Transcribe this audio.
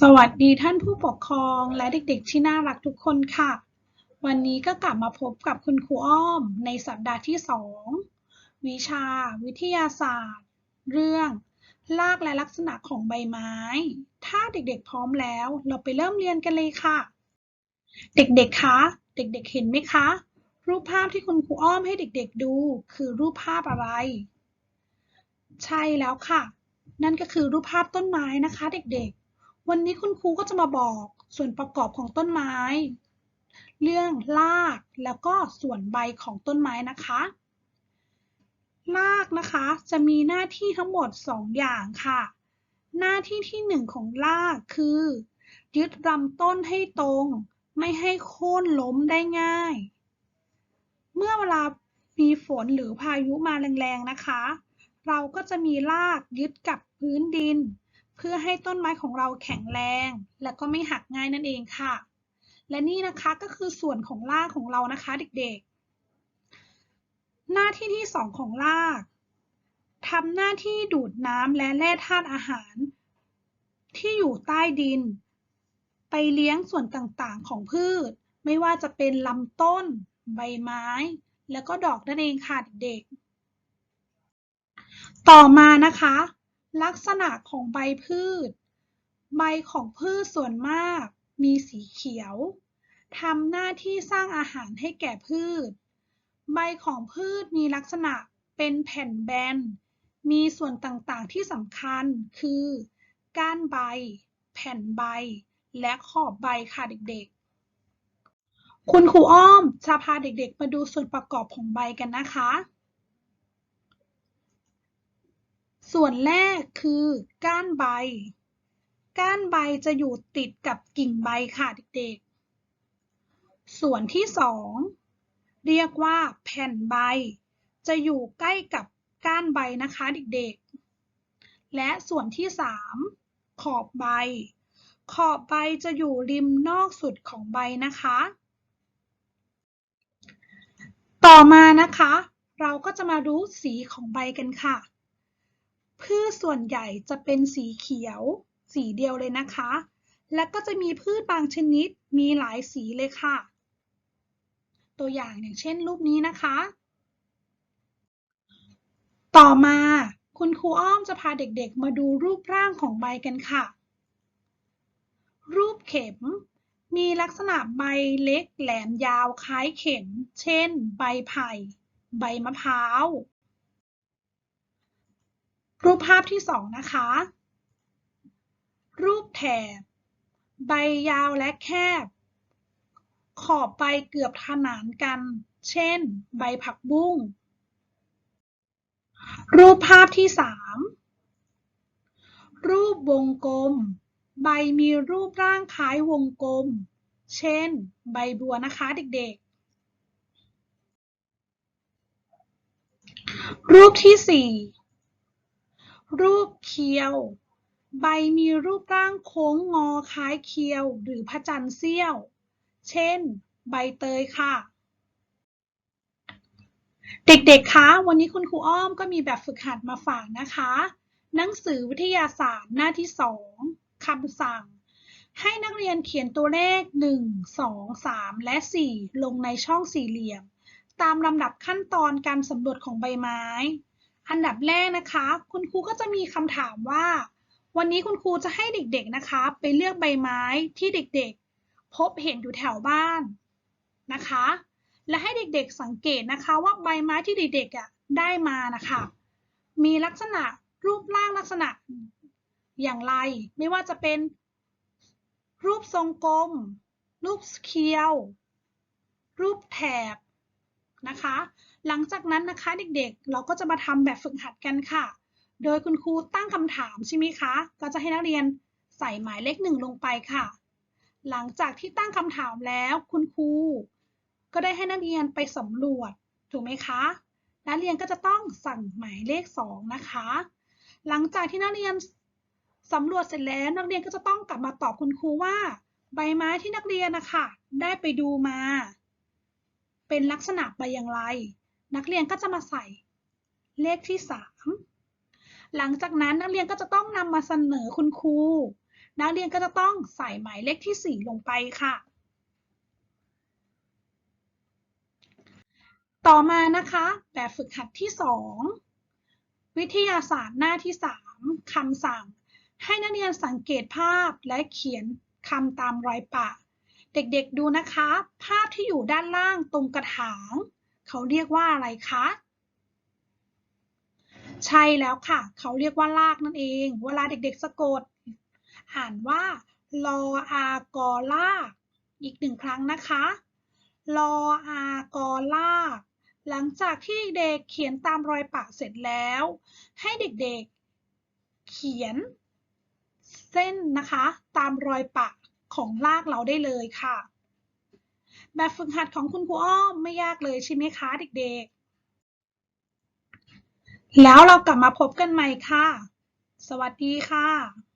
สวัสดีท่านผู้ปกครองและเด็กๆที่น่ารักทุกคนค่ะ วันนี้ก็กลับมาพบกับคุณครูอ้อมในสัปดาห์ที่ 2 วิชา วิทยาศาสตร์ เรื่องรากและลักษณะของใบไม้ ถ้าเด็กๆพร้อมแล้วเราไปเริ่มเรียนกันเลยค่ะ เด็กๆ คะ เด็กๆ เห็นไหมคะ รูปภาพที่คุณครูอ้อมให้เด็กๆดู คือรูปภาพอะไร ใช่แล้วค่ะ นั่นก็คือรูปภาพต้นไม้นะคะ เด็กๆ วันนี้คุณครูก็จะมาบอกส่วนประกอบของต้นไม้ เรื่องรากแล้วก็ส่วนใบของต้นไม้นะคะรากนะคะจะมีหน้าที่ทั้งหมด 2 อย่างค่ะ หน้าที่ที่ 1 ของรากคือ ยึดลำต้นให้ตรง ไม่ให้โค่นล้มได้ง่าย เมื่อเวลามีฝนหรือพายุมาแรงๆนะคะ เราก็จะมีรากยึดกับพื้นดิน เพื่อให้ต้นไม้ของเราแข็งแรง และก็ไม่หักง่ายนั่นเองค่ะ และนี่นะคะก็คือส่วนของรากของเรานะคะเด็กๆ หน้าที่ที่ 2 ของรากทำหน้าที่ดูดน้ำและแร่ธาตุอาหาร ที่อยู่ใต้ดิน ไปเลี้ยงส่วนต่างๆของพืช ไม่ว่าจะเป็นลำต้น ใบไม้ แล้วก็ดอกนั่นเองค่ะเด็กๆ ต่อมานะคะ ลักษณะของใบพืช ใบของพืชส่วนมากมีสีเขียวทำหน้าที่สร้างอาหารให้แก่พืช ใบของพืชมีลักษณะเป็นแผ่นแบน มีส่วนต่างๆที่สำคัญคือ ก้านใบ แผ่นใบ และขอบใบค่ะเด็กๆ คุณครูอ้อมจะพาเด็กๆ มาดูส่วนประกอบของใบกันนะคะ ส่วนแรกคือก้านใบ ก้านใบจะอยู่ติดกับกิ่งใบค่ะเด็กๆ ส่วนที่สองเรียกว่าแผ่นใบ จะอยู่ใกล้กับก้านใบนะคะเด็กๆ และส่วนที่สามขอบใบ ขอบใบจะอยู่ริมนอกสุดของใบนะคะ ต่อมานะคะ เราก็จะมารู้สีของใบกันค่ะ พืชส่วนใหญ่จะเป็นสีเขียว สีเดียวเลยนะคะ และก็จะมีพืชบางชนิดมีหลายสีเลยค่ะ ตัวอย่างอย่างเช่นรูปนี้นะคะ ต่อมาคุณครูอ้อมจะพาเด็กๆ มาดูรูปร่างของใบกันค่ะ รูปเข็มมีลักษณะใบเล็กแหลมยาวคล้ายเข็ม เช่น ใบไผ่ ใบมะพร้าว รูปภาพที่สองนะคะ รูปแถบ ใบยาวและแคบ ขอบใบเกือบขนานกัน เช่น ใบผักบุ้ง รูปภาพที่สามรูปวงกลม ใบมีรูปร่างคล้ายวงกลม เช่น ใบบัวนะคะเด็กๆ รูปที่สี่ รูปเคียว ใบมีรูปร่างโค้งงอคล้ายเคียว หรือพระจันทร์เสี้ยว เช่น ใบเตยค่ะ เด็กๆ คะ วันนี้คุณครูอ้อมก็มีแบบฝึกหัดมาฝากนะคะ หนังสือวิทยาศาสตร์หน้าที่2คำสั่ง ให้นักเรียนเขียนตัวเลข 1 2 3 และ 4 ลงในช่องสี่เหลี่ยม ตามลำดับขั้นตอนการสำรวจของใบไม้ อันดับแรกนะคะ คุณครูก็จะมีคำถามว่า วันนี้คุณครูจะให้เด็กๆนะคะ ไปเลือกใบไม้ที่เด็กๆ พบเห็นอยู่แถวบ้านนะคะ และให้เด็กๆสังเกตนะคะว่าใบไม้ที่เด็กๆอะได้มานะคะ มีลักษณะรูปร่างลักษณะอย่างไร ไม่ว่าจะเป็น รูปทรงกลม รูปเคียว รูปแถบนะคะหลังจากนั้นนะคะเด็กๆ เราก็จะมาทำแบบฝึกหัดกันค่ะ โดยคุณครูตั้งคำถามใช่ไหมคะ ก็จะให้นักเรียนใส่หมายเลขหนึ่งลงไปค่ะ หลังจากที่ตั้งคำถามแล้วคุณครูก็ได้ให้นักเรียนไปสำรวจถูกไหมคะ นักเรียนก็จะต้องสั่งหมายเลข 2 นะคะ หลังจากที่นักเรียนสำรวจเสร็จแล้วนักเรียนก็จะต้องกลับมาตอบคุณครูว่า ใบไม้ที่นักเรียนนะคะได้ไปดูมา เป็นลักษณะใบอย่างไร นักเรียนก็จะมาใส่เลขที่ 3 หลังจากนั้นนักเรียนก็จะต้องนำมาเสนอคุณครู นักเรียนก็จะต้องใส่หมายเลขที่ 4 ลงไปค่ะ ต่อมานะคะ แบบฝึกหัดที่ 2 วิทยาศาสตร์หน้าที่ 3คำสั่ง ให้นักเรียนสังเกตภาพและเขียนคำตามรอยปะ เด็กๆดูนะคะ ภาพที่อยู่ด้านล่างตรงกระถาง เขาเรียกว่าอะไรคะ ใช่แล้วค่ะ เขาเรียกว่าลากนั่นเอง เวลาเด็กๆสะกด อ่านว่าลออากอลาก อีกหนึ่งครั้งนะคะลออากอลากหลังจากที่เด็กเขียนตามรอยปะเสร็จแล้ว ให้เด็กๆ เขียนเส้นนะคะ ตามรอยปะของลากเราได้เลยค่ะ แบบฝึกหัดของคุณครูอ้อมไม่ยากเลยใช่ไหมคะเด็กๆ แล้วเรากลับมาพบกันใหม่ค่ะ สวัสดีค่ะ